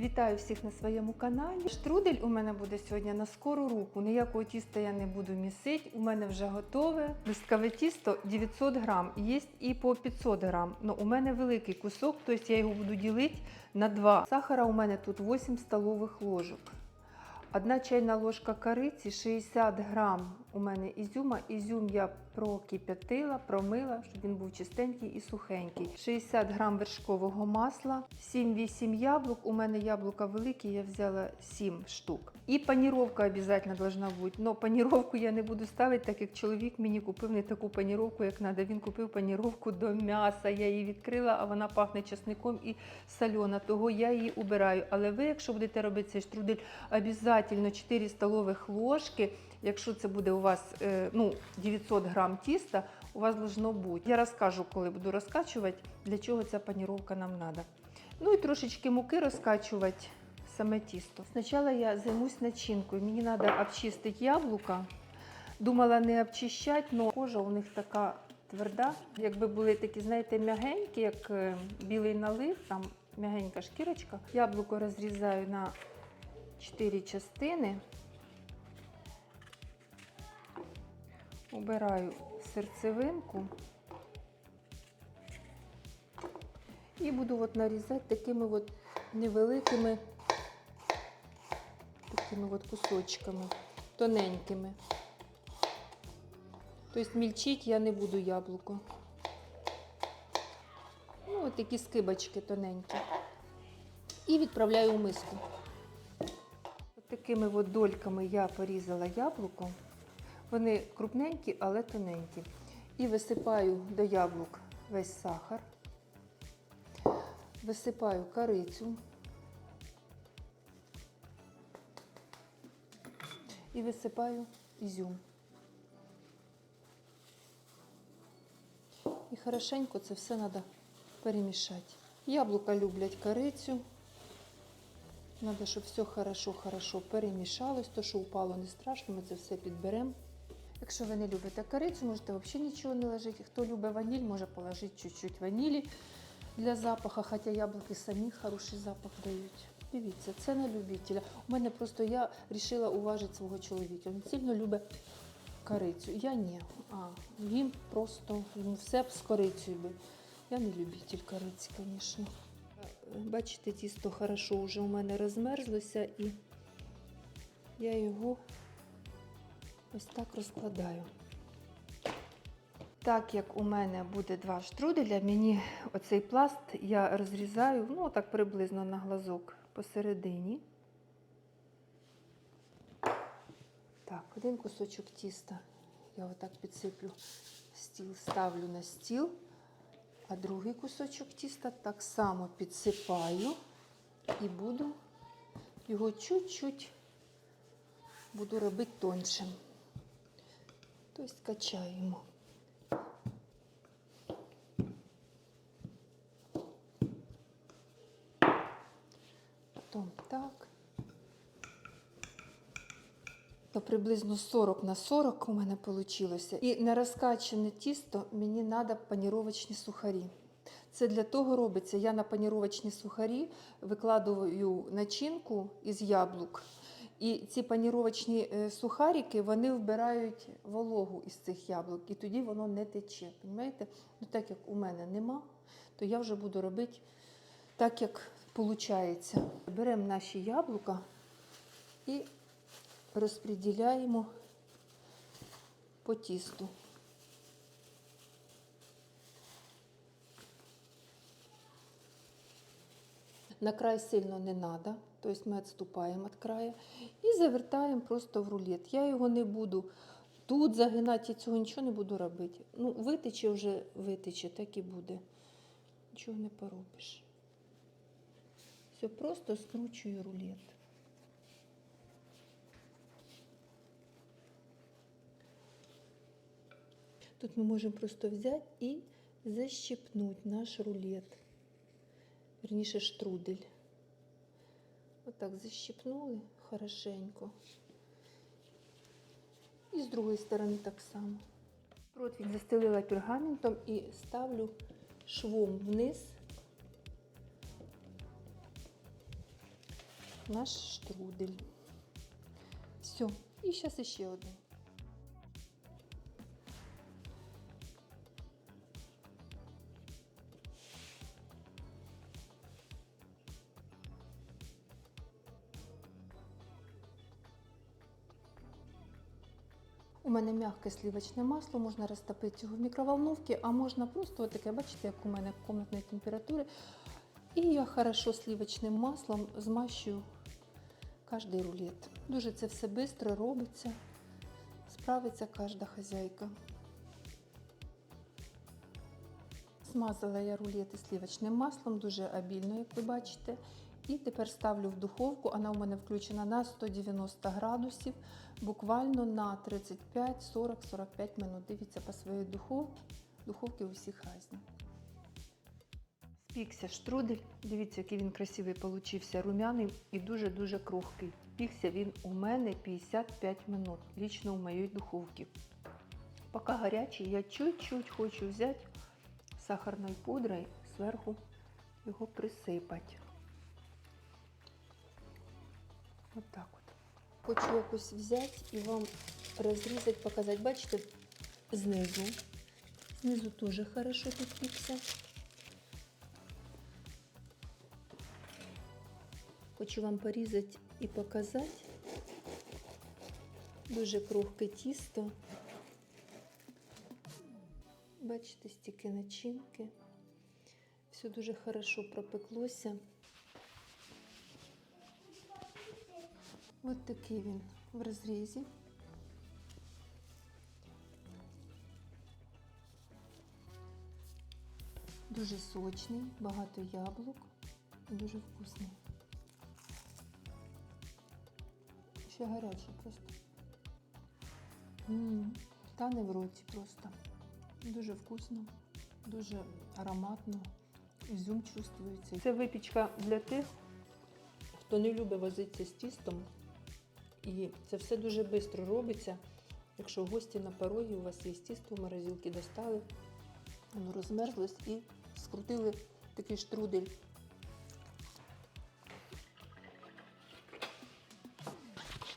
Вітаю всіх на своєму каналі. Штрудель у мене буде сьогодні на скору руку. Ніякого тіста я не буду місити. У мене вже готове. Листкове тісто 900 грам. Є і по 500 грам. Но у мене великий кусок, тобто я його буду ділити на два. Сахара у мене тут 8 столових ложок. Одна чайна ложка кориці, 60 грам у мене ізюма. Ізюм я прокип'ятила, промила, щоб він був чистенький і сухенький. 60 грам вершкового масла, 7-8 яблук. У мене яблука великі, я взяла 7 штук. І паніровка обов'язково должна бути. Но паніровку я не буду ставити, так як чоловік мені купив не таку паніровку, як треба. Він купив паніровку до м'яса. Я її відкрила, а вона пахне часником і сальона. Того я її убираю. Але ви, якщо будете робити цей штрудель, обов'язково 4 столових ложки. Якщо це буде у вас е, ну, 900 грам тіста, у вас должно бути. Я розкажу, коли буду розкачувати, для чого ця паніровка нам треба. Ну і трошечки муки розкачувати саме тісто. Спочатку я займусь начинкою. Мені треба обчистити яблука. Думала не обчищати, але кожа у них така тверда. Якби були такі, знаєте, м'ягенькі, як е, білий налив, там м'ягенька шкірочка. Яблуко розрізаю на 4 частини. Убираю серцевинку і буду от нарізати такими от невеликими такими от кусочками, тоненькими. Тобто мільчить я не буду яблуко. Ну, от такі скибочки тоненькі. І відправляю у миску. Такими от дольками я порізала яблуко. Вони крупненькі, але тоненькі. І висипаю до яблук весь сахар, висипаю корицю і висипаю ізюм. І хорошенько це все треба перемішати. Яблука люблять корицю. Треба, щоб все хорошо-хорошо перемішалось. То, що упало, не страшно, ми це все підберемо. Якщо ви не любите корицю, можете взагалі нічого не ложити. Хто любить ваніль, може положити чуть-чуть ванілі для запаху, хоча яблуки самі хороший запах дають. Дивіться, це на любителя. У мене просто я вирішила уважити свого чоловіка. Він сильно любить корицю. Я ні. А він просто йому все б з корицею. Я не любитель кориці, звісно. Бачите, тісто хорошо вже у мене розмерзлося і я його ось так розкладаю. Так як у мене буде два штруделя, мені оцей пласт я розрізаю, ну так приблизно на глазок посередині. Так, один кусочок тіста я отак підсиплю стіл, ставлю на стіл, а другий кусочок тіста так само підсипаю і буду його чуть-чуть буду робити тоншим. Тобто качаємо. Потім так. То приблизно 40 на 40 у мене вийшло. І на розкачане тісто мені треба паніровочні сухарі. Це для того робиться. Я на паніровочні сухарі викладую начинку із яблук. І ці паніровочні е, сухарики вони вбирають вологу із цих яблук, і тоді воно не тече. Понимаєте? Ну, так як у мене нема, то я вже буду робити так, як виходить. Беремо наші яблука і розподіляємо по тісту. На край сильно не треба, тобто ми відступаємо від краю і завертаємо просто в рулет. Я його не буду тут загинати, я цього нічого не буду робити. Ну, витече вже витече, так і буде. Нічого не поробиш. Все, просто скручую рулет. Тут ми можемо просто взяти і защипнути наш рулет. Верніше штрудель. Отак защипнули хорошенько. І з другої сторони так само. Противень застелила пергаментом і ставлю швом вниз наш штрудель. Все, і зараз ще один. У мене м'яке сливочне масло, можна розтопити його в мікроволновці, а можна просто таке, бачите, як у мене комнатної температури. І я хорошо сливочним маслом змащую кожний рулет. Дуже це все швидко робиться, справиться кожна хазяйка. Смазала я рулети сливочним маслом, дуже обільно, як ви бачите. І тепер ставлю в духовку, вона у мене включена на 190 градусів, буквально на 35, 40, 45 минут. Дивіться по своїй духовці. Духовки у всіх різні. Спікся штрудель. Дивіться, який він красивий получився, румяний і дуже-дуже крохкий. Пікся він у мене 55 минут, лічно у моїй духовці. Поки гарячий, я чуть-чуть хочу взяти сахарною пудрою, зверху його присипати. От так от. Хочу якось взяти і вам розрізати, показати. Бачите, знизу. Знизу теж хорошо підпікся. Хочу вам порізати і показати. Дуже крохке тісто. Бачите, стільки начинки. Все дуже хорошо пропеклося. Ось такий він в розрізі. Дуже сочний, багато яблук, дуже вкусний. Ще гарячий просто. М, Тане в роті просто. Дуже вкусно, дуже ароматно. Ізюм чувствується. Це випічка для тих, хто не любить возитися з тістом. І це все дуже швидко робиться. Якщо гості на порогі, у вас є тісто в морозилці, достали, воно розмерзлось і скрутили такий штрудель